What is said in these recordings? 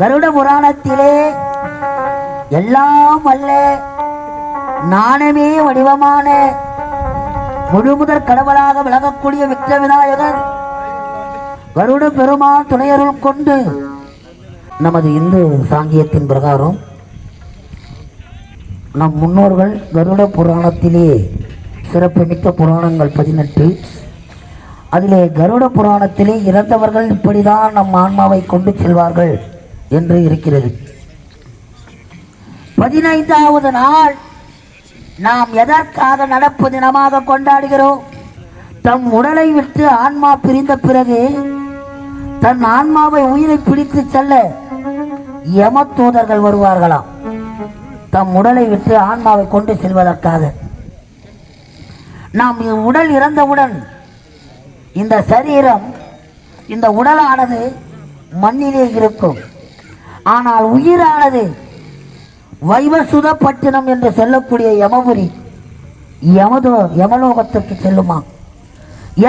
கருட புராணத்திலே எல்லாம் அல்ல. நாணமே வடிவமான முழுமுதற் கடவுளாக விளங்கக்கூடிய விக்ர விநாயகர் கருட பெருமான் துணையருள் கொண்டு நமது இந்து சாங்கியத்தின் பிரகாரம் நம் முன்னோர்கள் கருட புராணத்திலே சிறப்புமிக்க புராணங்கள் பதினெட்டு. அதிலே கருட புராணத்திலே இறந்தவர்கள் இப்படிதான் நம் ஆன்மாவை கொண்டு செல்வார்கள். என்று இருக்கிறது. பதினைந்தாவது நாள் நாம் எதற்காக நடப்பு தினமாக கொண்டாடுகிறோம்? தம் உடலை விட்டு ஆன்மா பிரிந்த பிறகு தன் ஆன்மாவை உயிரை பிடித்து செல்ல யம தூதர்கள் வருவார்களாம். தம் உடலை விட்டு ஆன்மாவை கொண்டு செல்வதற்காக. நாம் உடல் இறந்தவுடன் இந்த சரீரம் இந்த உடலானது மண்ணிலே இருக்கும். ஆனால் உயிரானது வைவசுதப்பட்டினம் என்று சொல்லக்கூடிய யமபுரி யமதோ யமலோகத்திற்கு செல்லுமா?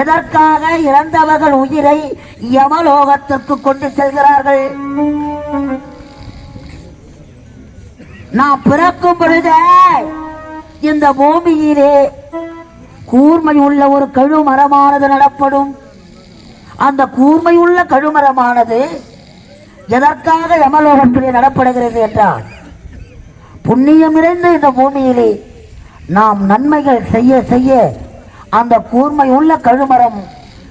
எதற்காக இறந்தவர்கள் உயிரை யமலோகத்திற்கு கொண்டு செல்கிறார்கள்? நான் பிறக்கும் பொழுதே இந்த பூமியிலே கூர்மை உள்ள ஒரு கழுமரமானது நடப்படும். அந்த கூர்மை உள்ள கழுமரமானது எதற்காக யமலோகத்திலே நடப்படுகிறது என்றால் புண்ணியம் நிறைந்த இந்த பூமியிலே நாம் நன்மைகள் செய்ய செய்ய அந்த கூர்மை உள்ள கழுமரம்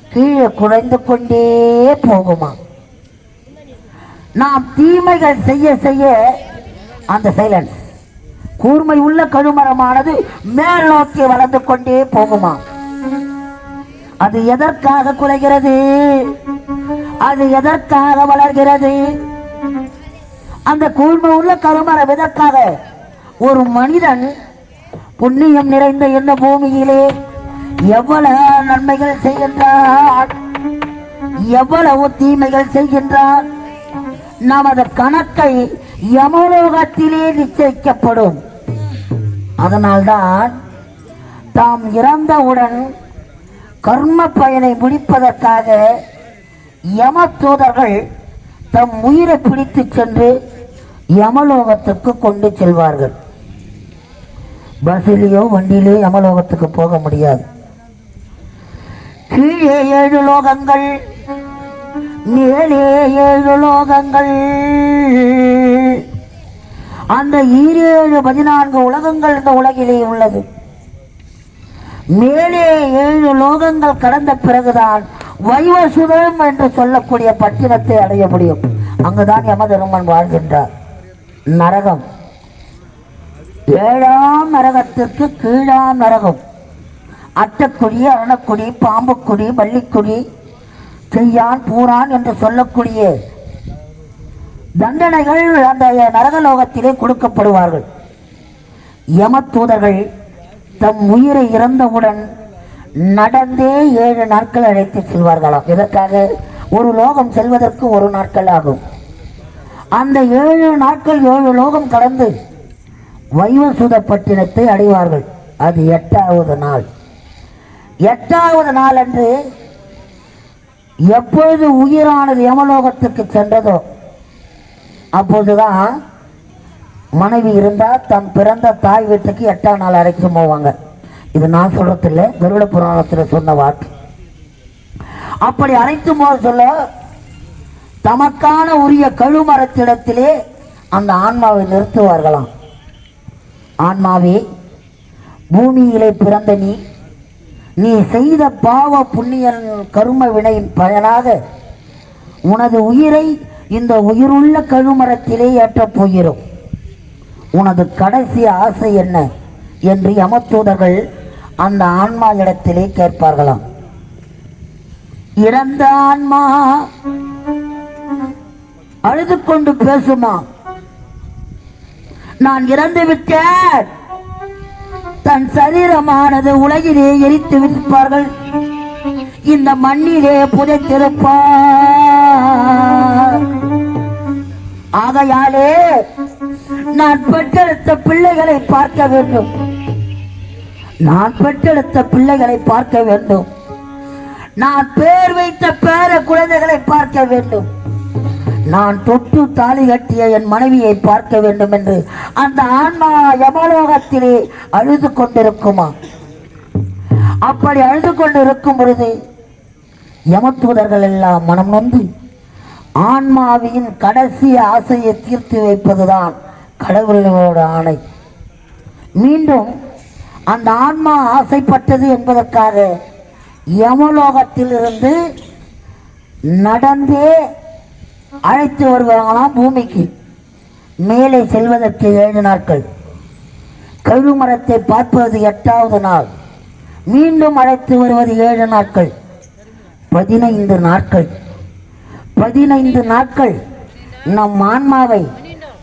கீழே குறைந்து கொண்டே போகுமா? நாம் தீமைகள் செய்ய செய்ய அந்த சைலன்ஸ் கூர்மை உள்ள கழுமரமானது மேல் நோக்கி வளர்ந்து கொண்டே போகுமா? அது எதற்காக குலைகிறது? அது எதற்காக வளர்கிறது? அந்த கூழ்ம உள்ள கருமரம் எதற்காக? ஒரு மனிதன் புண்ணியம் நிறைந்த இந்த பூமியிலே எவ்வளவு நன்மைகள் செய்கின்றார் எவ்வளவு தீமைகள் செய்கின்றார் நமது கணக்கை யமலோகத்திலே நிச்சயிக்கப்படும். அதனால்தான் தாம் இறந்தவுடன் கர்ம பயனை முடிப்பதற்காக யம தூதர்கள் தம் உயிரை பிடித்துச் சென்று யமலோகத்துக்கு கொண்டு செல்வார்கள். பஸ்ஸிலேயோ வண்டியிலேயோ யமலோகத்துக்கு போக முடியாது. கீழே ஏழு லோகங்கள் மேலே ஏழு லோகங்கள். அந்த ஈரேழு பதினான்கு உலகங்கள் இந்த உலகிலே உள்ளது. மேலே ஏழு லோகங்கள் கடந்த பிறகுதான் வைவசுதம் என்று சொல்லக்கூடிய பட்டினத்தை அடைய முடியும். அங்குதான் யமதருமன் வாழ்கின்றார். நரகம். ஏழாம் நரகத்திற்கு கீழாம் நரகம். அட்டக்குடி அரணக்குடி பாம்புக்குடி வள்ளிக்குடி செய்யான் பூரான் என்று சொல்லக்கூடிய தண்டனைகள் அந்த நரகலோகத்திலே கொடுக்கப்படுவார்கள். யமதூதர்கள் தம் உயிரை இறந்தவுடன் நடந்தே ஏழு நாட்கள் அழைத்து செல்வார்களாம் இதற்காக ஒரு லோகம் செல்வதற்கு ஒரு நாட்கள் ஆகும். அந்த ஏழு நாட்கள் ஏழு லோகம் கடந்து வைவசுத பட்டினத்தை அடைவார்கள். அது எட்டாவது நாள். எட்டாவது நாள் அன்று எப்பொழுது உயிரானது யமலோகத்துக்கு சென்றதோ அப்போதுதான் மனைவி இருந்தால் தன் பிறந்த தாய் வீட்டுக்கு எட்டாம் நாள் அழைச்சு போவாங்க. இது நான் சொல்றதில்ல கருட புராணத்தில் சொன்ன வாக்கு. அப்படி அனைத்து போக சொல்ல தமக்கான உரிய கழுமரத்திடத்திலே அந்த ஆன்மாவை நிறுத்துவார்களாம். ஆன்மாவே பூமியிலே பிறந்த நீ நீ செய்த பாவ புண்ணியன் கரும வினையின் பயனாக உனது உயிரை இந்த உயிருள்ள கழுமரத்திலே ஏற்றப் போகிறோம். உனது கடைசி ஆசை என்ன? என்று யமத்தூதர்கள் அந்த ஆன்மா இடத்திலே கேட்பார்களாம். இறந்த ஆன்மா அழுது கொண்டு பேசுமா? நான் இறந்து விட்டேன். தன் சரீரமானது உலகிலே எரித்து விற்பார்கள் இந்த மண்ணிலே புதைத்திருப்பார். ஆகையாலே நான் பெற்றெடுத்த பிள்ளைகளை பார்க்க வேண்டும். நான் பெற்றெடுத்த பிள்ளைகளை பார்க்க வேண்டும். நான் பேர் வைத்த பேர குழந்தைகளை பார்க்க வேண்டும். நான் தொட்டு தாலி கட்டிய என் மனைவியை பார்க்க வேண்டும் என்று அந்த ஆன்மா யமலோகத்திலே அழுது கொண்டிருக்குமா? அப்படி அழுது கொண்டிருக்கும் பொழுது யமத்தூதர்கள் எல்லாம் மனம் நொந்து ஆன்மாவின் கடைசி ஆசையை தீர்த்து வைப்பதுதான் கடவுளோட ஆணை. மீண்டும் அந்த ஆன்மா ஆசைப்பட்டது என்பதற்காக யமலோகத்திலிருந்து நடந்தே அழைத்து வருவாங்களாம் பூமிக்கு மேலே செல்வதற்கு ஏழு நாட்கள். கழுவு மரத்தை பார்ப்பது எட்டாவது நாள். மீண்டும் அழைத்து வருவது ஏழு நாட்கள். பதினைந்து நாட்கள். பதினைந்து நாட்கள் நம் ஆன்மாவை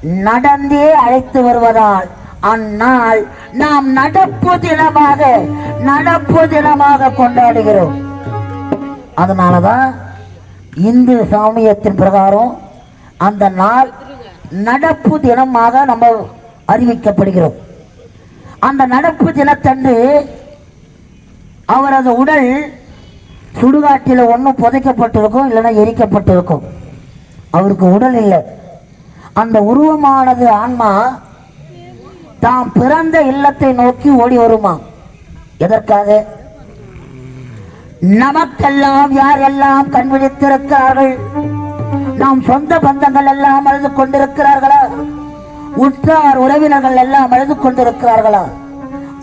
நடந்தே அழைத்து வருவதால் அந்நாள் நாம் நடப்பு தினமாக நடப்பு தினமாக கொண்டாடுகிறோம். அதனாலதான் இந்து சாமியத்தின் பிரகாரம் அந்த நாள் நடப்பு தினமாக நம்ம அறிவிக்கப்படுகிறோம். அந்த நடப்பு தினத்தன்று அவரது உடல் சுடுகாட்டில் ஒன்றும் புதைக்கப்பட்டிருக்கும் இல்லைன்னா எரிக்கப்பட்டிருக்கும். அவருக்கு உடல் இல்லை. அந்த உருவமானது ஆன்மா தாம் பிறந்த இல்லத்தை நோக்கி ஓடி வருமா? எதற்காக? நமக்கெல்லாம் யாரெல்லாம் கண் விழித்திருக்கிறார்கள்? நாம் சொந்த பந்தங்கள் எல்லாம் அழுது கொண்டிருக்கிறார்களா? உற்றார் உறவினர்கள் எல்லாம் அழுது கொண்டிருக்கிறார்களா?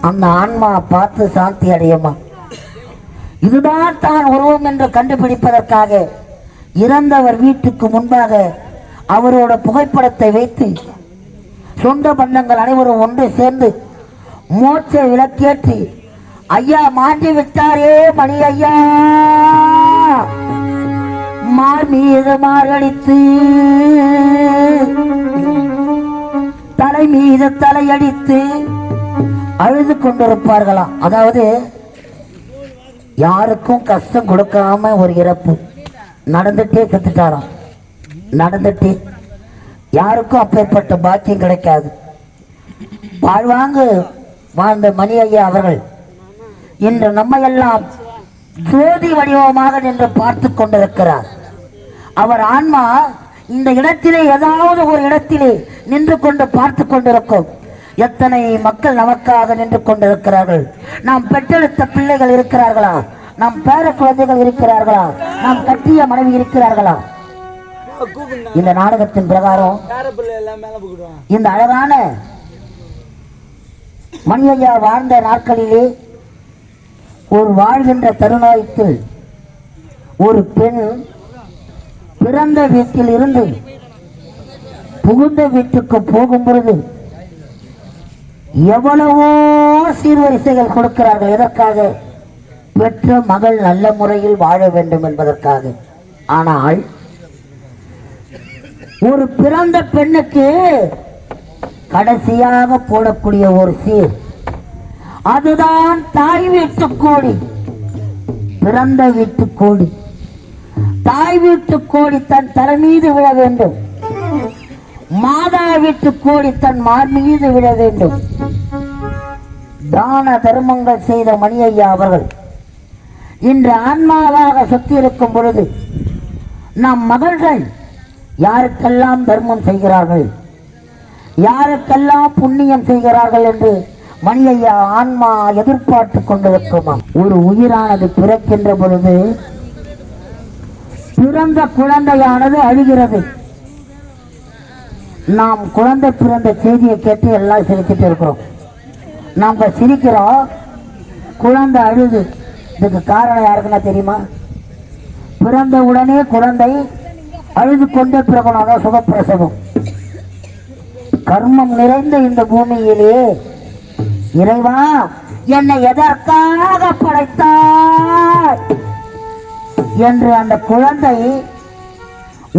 அந்த ஆன்மா பார்த்து சாந்தி அடையுமா? இதுதான் தான் உருவம் என்று கண்டுபிடிப்பதற்காக இறந்தவர் வீட்டுக்கு முன்பாக அவரோட புகைப்படத்தை வைத்து சொந்த பந்தங்கள் அனைவரும் ஒன்று சேர்ந்து மோட்ச விளக்கேற்றி ஐயா மாற்றி விட்டாரே மணி ஐயா மார் மீது மாரடித்து தலை மீது தலையடித்து அழுது கொண்டிருப்பார்களாம் அதாவது யாருக்கும் கஷ்டம் கொடுக்காம ஒரு இறப்பு. நடந்துட்டே செத்துட்டாராம். நடந்துட்டே யாருக்கும் அப்பேற்பட்ட பாக்கியம் கிடைக்காது. வாழ்வாங்கு வாழ்ந்த மணி ஐயா அவர்கள் இன்று நம்மையெல்லாம் ஜோதி வடிவமாக நின்று பார்த்து கொண்டிருக்கிறார். அவர் ஆன்மா இந்த இடத்திலே ஏதாவது ஒரு இடத்திலே நின்று கொண்டு பார்த்து கொண்டிருக்கும். எத்தனை மக்கள் நமக்காக நின்று கொண்டிருக்கிறார்கள். நாம் பெற்றெடுத்த பிள்ளைகள் இருக்கிறார்களா? நாம் பேர குழந்தைகள் இருக்கிறார்களா? நாம் கட்டிய மனைவி இருக்கிறார்களா? இந்த நாடகத்தின் பிரகாரம் இந்த அழகான மணியையா வாழ்ந்த நாட்களிலே ஒரு வாழ்கின்ற தருணத்தில் ஒரு பெண் பிறந்த வீட்டில் இருந்து புகுந்த வீட்டுக்கு போகும் பொழுது எவ்வளவோ சீர்வரிசைகள் கொடுக்கிறார்கள். எதற்காக? பெற்ற மகள் நல்ல முறையில் வாழ வேண்டும் என்பதற்காக. ஆனால் ஒரு பிறந்த பெண்ணுக்கு கடைசியாக போடக்கூடிய ஒரு சீர். அதுதான் தாய் வீட்டு கோடி பிறந்த வீட்டு கோடி தாய் வீட்டு கோடி தன் தலை மீது விழ வேண்டும். மாதா வீட்டு கோடி தன் மார் மீது விழ வேண்டும். தான தர்மங்கள் செய்த மணி ஐயா அவர்கள் இன்று ஆன்மாவாக சுத்தி இருக்கும் பொழுது நம் மகள்கள் யாருக்கெல்லாம் தர்மம் செய்கிறார்கள்? யாருக்கெல்லாம் புண்ணியம் செய்கிறார்கள் என்று மணி ஆன்மா எதிர்பார்த்து கொண்டிருக்குமா? ஒரு உயிரானது பிறக்கின்ற பொழுது பிறந்த குழந்தையானது அழுகிறது. நாம் குழந்தை பிறந்த செய்தியை கேட்டு எல்லாம் சிரிச்சிட்டு இருக்கிறோம். நாம் சிரிக்கிறோம். குழந்தை அழுது. இதுக்கு காரணம் யாருக்குன்னா தெரியுமா? பிறந்த உடனே குழந்தை அழுது கொண்டே பிறக்கணும் சுகப்பிரசவம். கர்மம் நிறைந்த இந்த பூமியிலே இறைவா என்னை எதற்காக படைத்தார் என்று அந்த குழந்தை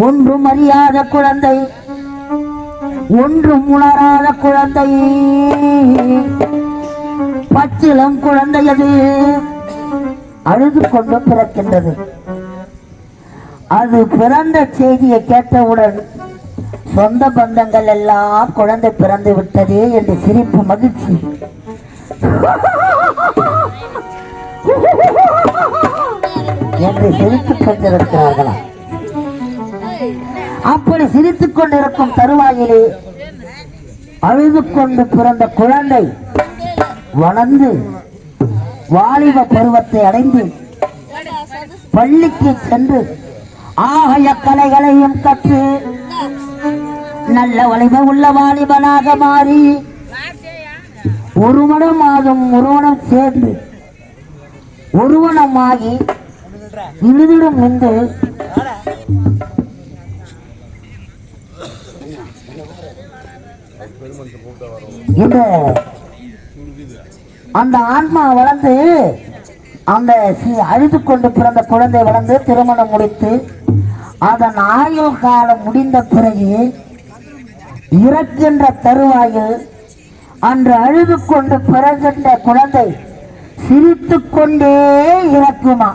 ஒன்றும் அறியாத குழந்தை ஒன்றும் உணராத குழந்தை பச்சிலம் குழந்தை அது அழுது கொண்டு பிறக்கின்றது. அது பிறந்த செய்தியை கேட்டவுடன் சொந்த பந்தங்கள் எல்லாம் குழந்தை பிறந்து விட்டதே என்று சிரிப்பு மகிழ்ச்சி. என்று சிரித்துக் கொண்டிருக்கிறார்களாம் அப்படி சிரித்துக் கொண்டிருக்கும் தருவாயிலே அழுது கொண்டு பிறந்த குழந்தை வளர்ந்து வாலிப பருவத்தை அடைந்து பள்ளிக்கு சென்று ஆகய கலைகளையும் கற்று நல்ல வலிமை உள்ள வாலிபனாக மாறி ஒருவனும் ஆகும் ஒருவனும் சேர்ந்து ஒருவனமாகி இழுதிடும் நின்று இந்த அந்த ஆன்மா வளர்ந்து அந்த அழுது கொண்டு பிறந்த குழந்தை வளர்ந்து திருமணம் முடித்து அதன் ஆயுள் காலம் முடிந்த பிறகு இறக்கின்ற தருவாயில் அன்று அழுது கொண்டு பிறகின்ற குழந்தை சிரித்துக் கொண்டே இறக்குமா?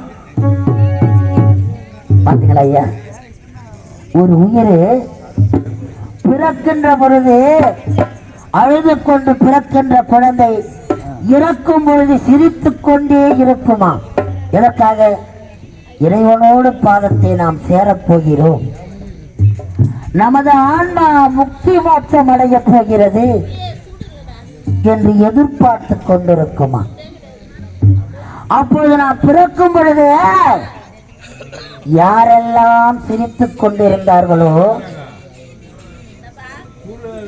பாத்தீங்களா ஐயா? ஒரு உயிர் பிறக்கின்ற பொழுது அழுது கொண்டு பிறக்கின்ற குழந்தை இறக்கும் பொழுது சிரித்துக் கொண்டே இருக்குமா? எதற்காக? இறைவனோடு பாதத்தை நாம் சேரப் போகிறோம். நமது ஆன்மா முக்தி மாற்றம் அடைய போகிறது என்று எதிர்பார்த்து கொண்டிருக்குமா? அப்பொழுது நாம் பிறக்கும் பொழுது யாரெல்லாம் சிரித்துக் கொண்டிருந்தார்களோ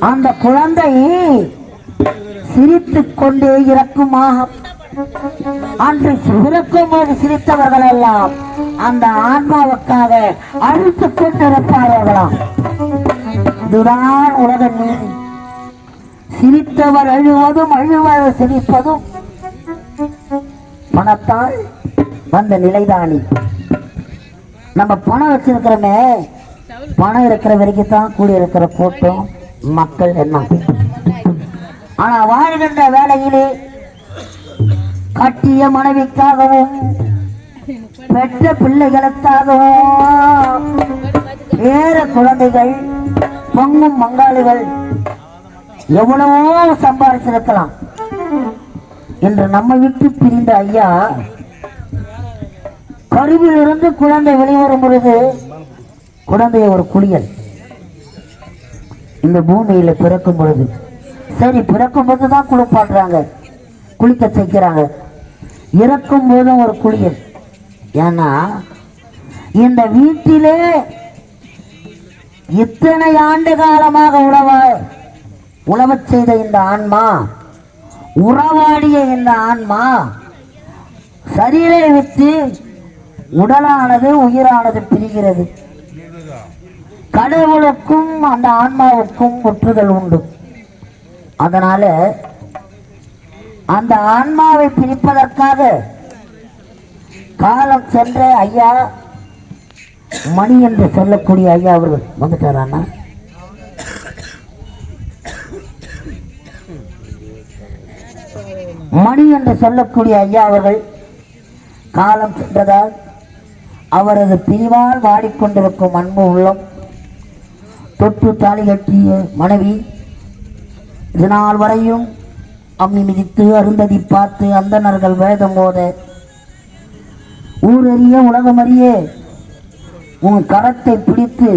அந்த குழந்தை சிரித்துக் கொண்டே இறக்குமா அன்று பிறக்கும் போது சிரித்தவர்கள் எல்லாம் அந்த ஆன்மாவுக்காக அழுத்துக் கொண்டிருப்பார்களாம். இதுதான் உலக நீதி. சிரித்தவர் அழுவதும் அழுவர் சிரிப்பதும் பணத்தால் வந்த நிலைதானி. நம்ம பணம் வச்சிருக்கிறோமே பணம் இருக்கிற வரைக்கும் தான் கூடி இருக்கிற கூட்டம் மக்கள் என்ன ஆனா வாழ்கின்ற வேலையிலே கட்டிய மனைவிக்காகவும் பெற்ற பிள்ளைகளுக்காகவும் வேற குழந்தைகள் பொங்கும் மங்காளிகள் எவ்வளவோ சம்பாதிச்சிருக்கலாம் என்று நம்ம விட்டு பிரிந்த ஐயா கருவிலிருந்து குழந்தை வெளிவரும் பொழுது குழந்தைய ஒரு குளியல். இந்த பூமியில பிறக்கும் பொழுது. சரி பிறக்கும் போது தான் குளிக்க செய்கிறாங்க. இறக்கும் போதும் ஒரு குளியல். ஏன்னா இந்த வீட்டிலே இத்தனை ஆண்டு காலமாக உழவ உழவச் செய்த இந்த ஆன்மா உறவாடிய இந்த ஆன்மா சரீரை விட்டு உடலானது உயிரானது பிரிகிறது. கடவுளுக்கும் அந்த ஆன்மாவுக்கும் ஒற்றுதல் உண்டு. அதனால அந்த ஆன்மாவை பிரிப்பதற்காக காலம் சென்ற ஐயா மணி என்று சொல்லக்கூடிய ஐயா அவர்கள் வந்துட்டாரா மணி என்று சொல்லக்கூடிய ஐயா அவர்கள் காலம் சென்றதால் அவரது பிரிவால் வாடிக்கொண்டிருக்கும் அன்பு உள்ளம் தொற்று தாலி கட்டிய மனைவி இதனால் வரையும் அம்மி மிதித்து அருந்ததி பார்த்து அந்தணர்கள் வேதம் போத ஊரறிய உலகமறிய உன் கரத்தை பிடித்து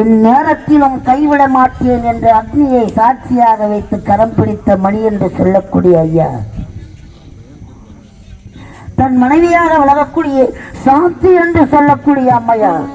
என் நேரத்திலும் கைவிட மாட்டேன் என்ற அக்னியை சாட்சியாக வைத்து கரம் பிடித்த மணி என்று சொல்லக்கூடிய ஐயா. தன் மனைவியாக விலகக்கூடிய சாந்தி என்று சொல்லக்கூடிய அம்மையார்.